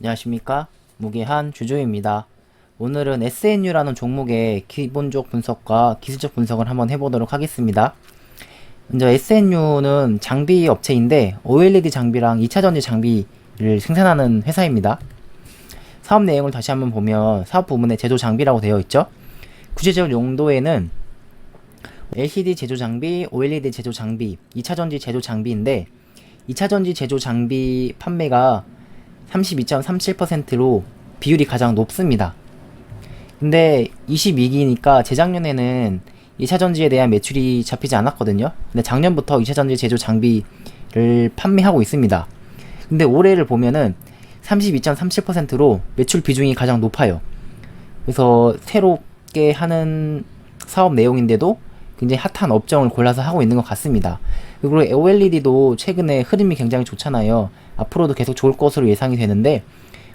안녕하십니까? 무게한 주조입니다. 오늘은 SNU라는 종목의 기본적 분석과 기술적 분석을 한번 해보도록 하겠습니다. 먼저 SNU는 장비 업체인데 OLED 장비랑 2차전지 장비를 생산하는 회사입니다. 사업 내용을 다시 한번 보면 사업 부문에 제조 장비라고 되어 있죠. 구체적 용도에는 LCD 제조 장비, OLED 제조 장비, 2차전지 제조 장비인데 2차전지 제조 장비 판매가 32.37%로 비율이 가장 높습니다. 근데 22기니까 재작년에는 2차 전지에 대한 매출이 잡히지 않았거든요. 근데 작년부터 2차 전지 제조 장비를 판매하고 있습니다. 근데 올해를 보면은 32.37%로 매출 비중이 가장 높아요. 그래서 새롭게 하는 사업 내용인데도 굉장히 핫한 업종을 골라서 하고 있는 것 같습니다. 그리고 OLED도 최근에 흐름이 굉장히 좋잖아요. 앞으로도 계속 좋을 것으로 예상이 되는데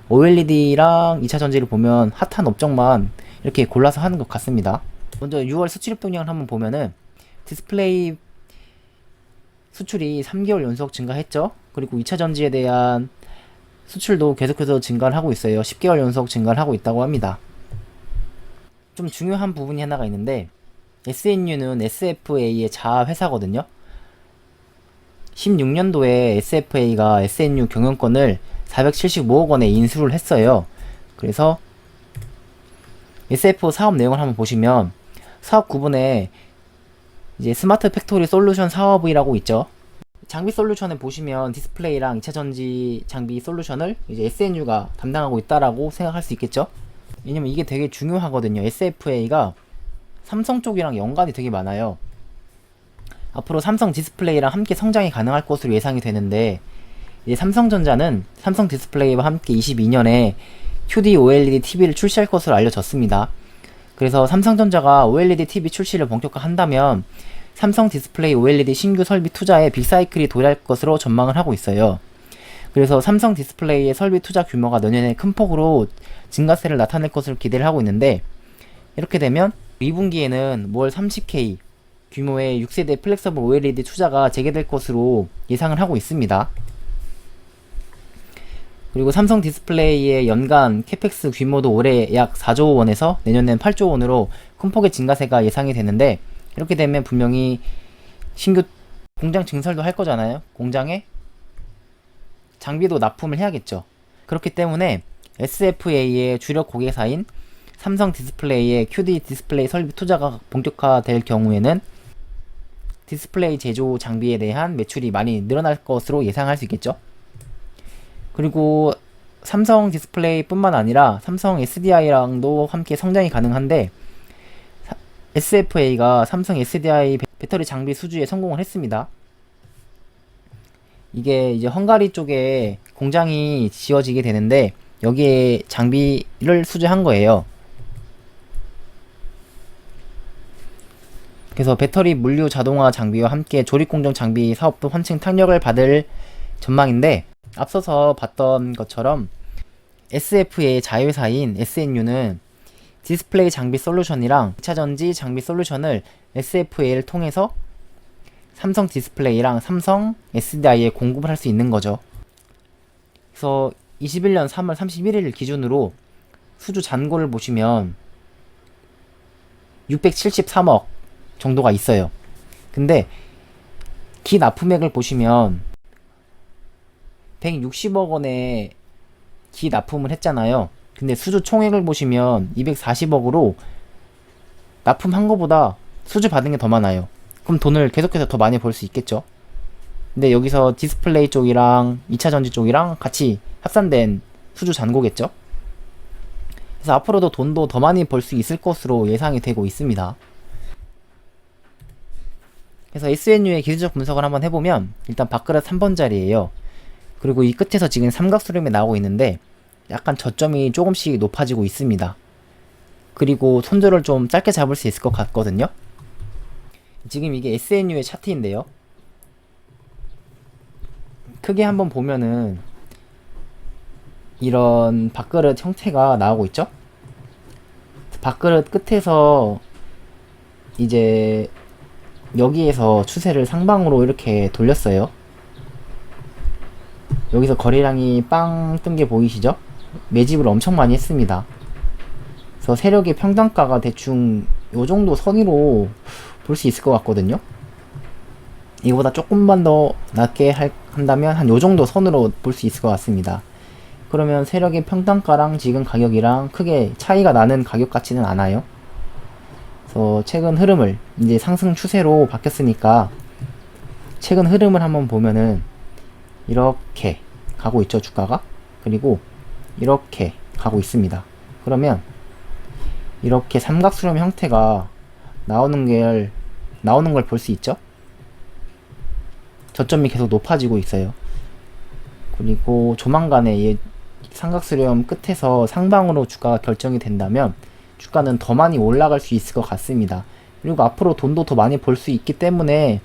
OLED랑 2차 전지를 보면 핫한 업종만 이렇게 골라서 하는 것 같습니다. 먼저 6월 수출입 동향을 한번 보면은 디스플레이 수출이 3개월 연속 증가했죠. 그리고 2차 전지에 대한 수출도 계속해서 증가를 하고 있어요. 10개월 연속 증가를 하고 있다고 합니다. 좀 중요한 부분이 하나가 있는데 SNU는 SFA의 자아 회사거든요. 16년도에 SFA가 SNU 경영권을 475억 원에 인수를 했어요. 그래서 SF 사업 내용을 한번 보시면 사업 구분에 이제 스마트 팩토리 솔루션 사업이라고 있죠. 장비 솔루션에 보시면 디스플레이랑 2차 전지 장비 솔루션을 이제 SNU가 담당하고 있다라고 생각할 수 있겠죠. 왜냐면 이게 되게 중요하거든요. SFA가 삼성 쪽이랑 연관이 되게 많아요. 앞으로 삼성 디스플레이랑 함께 성장이 가능할 것으로 예상이 되는데 삼성전자는 삼성 디스플레이와 함께 22년에 QD OLED TV를 출시할 것으로 알려졌습니다. 그래서 삼성전자가 OLED TV 출시를 본격화한다면 삼성 디스플레이 OLED 신규 설비 투자에 빅사이클이 도래할 것으로 전망을 하고 있어요. 그래서 삼성 디스플레이의 설비 투자 규모가 내년에 큰 폭으로 증가세를 나타낼 것으로 기대를 하고 있는데 이렇게 되면 2분기에는 월 30K 규모의 6세대 플렉서블 OLED 투자가 재개될 것으로 예상을 하고 있습니다. 그리고 삼성 디스플레이의 연간 캐펙스 규모도 올해 약 4조 원에서 내년엔 8조 원으로 큰 폭의 증가세가 예상이 되는데 이렇게 되면 분명히 신규 공장 증설도 할 거잖아요. 공장에 장비도 납품을 해야겠죠. 그렇기 때문에 SFA의 주력 고객사인 삼성 디스플레이의 QD 디스플레이 설비 투자가 본격화될 경우에는 디스플레이 제조 장비에 대한 매출이 많이 늘어날 것으로 예상할 수 있겠죠. 그리고 삼성 디스플레이 뿐만 아니라 삼성 SDI랑도 함께 성장이 가능한데 SFA가 삼성 SDI 배터리 장비 수주에 성공을 했습니다. 이게 이제 헝가리 쪽에 공장이 지어지게 되는데 여기에 장비를 수주한 거예요. 그래서 배터리 물류 자동화 장비와 함께 조립 공정 장비 사업도 한층 탄력을 받을 전망인데 앞서서 봤던 것처럼 SF의 자회사인 SNU는 디스플레이 장비 솔루션이랑 2차전지 장비 솔루션을 SFA를 통해서 삼성 디스플레이랑 삼성 SDI에 공급을 할 수 있는 거죠. 그래서 21년 3월 31일 기준으로 수주 잔고를 보시면 673억 정도가 있어요. 근데 기 납품액을 보시면 160억 원의 기 납품을 했잖아요. 근데 수주 총액을 보시면 240억으로 납품한 거보다 수주 받은 게 더 많아요. 그럼 돈을 계속해서 더 많이 벌 수 있겠죠. 근데 여기서 디스플레이 쪽이랑 2차 전지 쪽이랑 같이 합산된 수주 잔고겠죠. 그래서 앞으로도 돈도 더 많이 벌 수 있을 것으로 예상이 되고 있습니다. 그래서 SNU의 기술적 분석을 한번 해보면 일단 밥그릇 3번 자리에요. 그리고 이 끝에서 지금 삼각수렴이 나오고 있는데 약간 저점이 조금씩 높아지고 있습니다. 그리고 손절을 좀 짧게 잡을 수 있을 것 같거든요. 지금 이게 SNU의 차트인데요. 크게 한번 보면은 이런 밥그릇 형태가 나오고 있죠. 밥그릇 끝에서 이제 여기에서 추세를 상방으로 이렇게 돌렸어요. 여기서 거래량이 빵 뜬 게 보이시죠? 매집을 엄청 많이 했습니다. 그래서 세력의 평단가가 대충 요 정도 선으로 볼 수 있을 것 같거든요. 이거보다 조금만 더 낮게 할, 한다면 한 요 정도 선으로 볼 수 있을 것 같습니다. 그러면 세력의 평단가랑 지금 가격이랑 크게 차이가 나는 가격 같지는 않아요. 그래서 최근 흐름을 이제 상승 추세로 바뀌었으니까 최근 흐름을 한번 보면은 이렇게 가고 있죠 주가가 그리고 이렇게 가고 있습니다. 그러면 이렇게 삼각수렴 형태가 나오는 걸 나오는 걸 볼 수 있죠. 저점이 계속 높아지고 있어요. 그리고 조만간에 이 삼각수렴 끝에서 상방으로 주가가 결정이 된다면 주가는 더 많이 올라갈 수 있을 것 같습니다. 그리고 앞으로 돈도 더 많이 벌 수 있기 때문에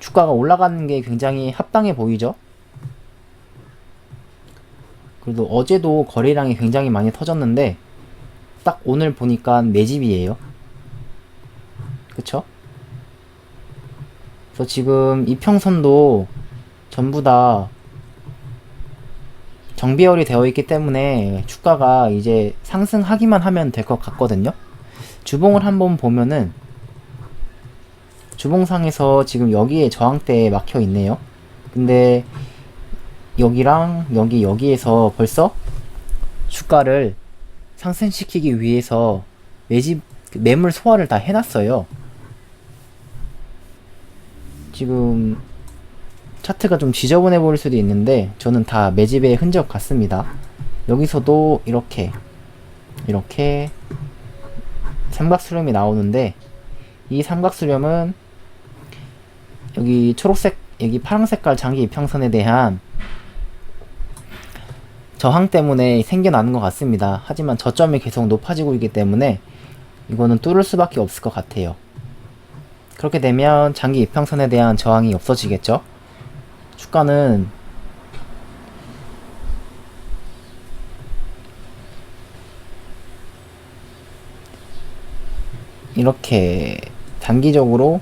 주가가 올라가는 게 굉장히 합당해 보이죠? 그래도 어제도 거래량이 굉장히 많이 터졌는데 딱 오늘 보니까 매집이에요. 그쵸? 그래서 지금 이평선도 전부 다 정비열이 되어 있기 때문에 주가가 이제 상승하기만 하면 될 것 같거든요. 주봉을 한번 보면은 주봉상에서 지금 여기에 저항대에 막혀 있네요. 근데 여기랑 여기 여기에서 벌써 주가를 상승시키기 위해서 매집 매물 소화를 다 해놨어요. 지금 차트가 좀 지저분해 보일 수도 있는데 저는 다 매집의 흔적 같습니다. 여기서도 이렇게 이렇게 삼각수렴이 나오는데 이 삼각수렴은 여기 초록색 여기 파란 색깔 장기 이평선에 대한 저항 때문에 생겨나는 것 같습니다. 하지만 저점이 계속 높아지고 있기 때문에 이거는 뚫을 수밖에 없을 것 같아요. 그렇게 되면 장기 이평선에 대한 저항이 없어지겠죠? 주가는 이렇게 단기적으로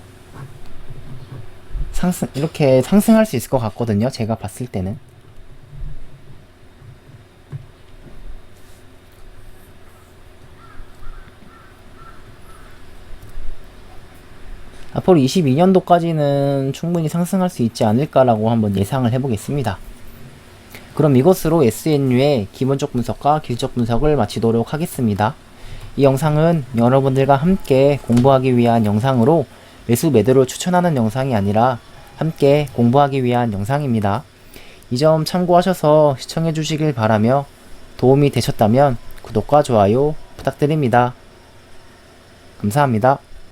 상승 이렇게 상승할 수 있을 것 같거든요. 제가 봤을 때는 앞으로 22년도까지는 충분히 상승할 수 있지 않을까라고 한번 예상을 해보겠습니다. 그럼 이것으로 SNU의 기본적 분석과 기술적 분석을 마치도록 하겠습니다. 이 영상은 여러분들과 함께 공부하기 위한 영상으로 매수 매도를 추천하는 영상이 아니라 함께 공부하기 위한 영상입니다. 이 점 참고하셔서 시청해 주시길 바라며 도움이 되셨다면 구독과 좋아요 부탁드립니다. 감사합니다.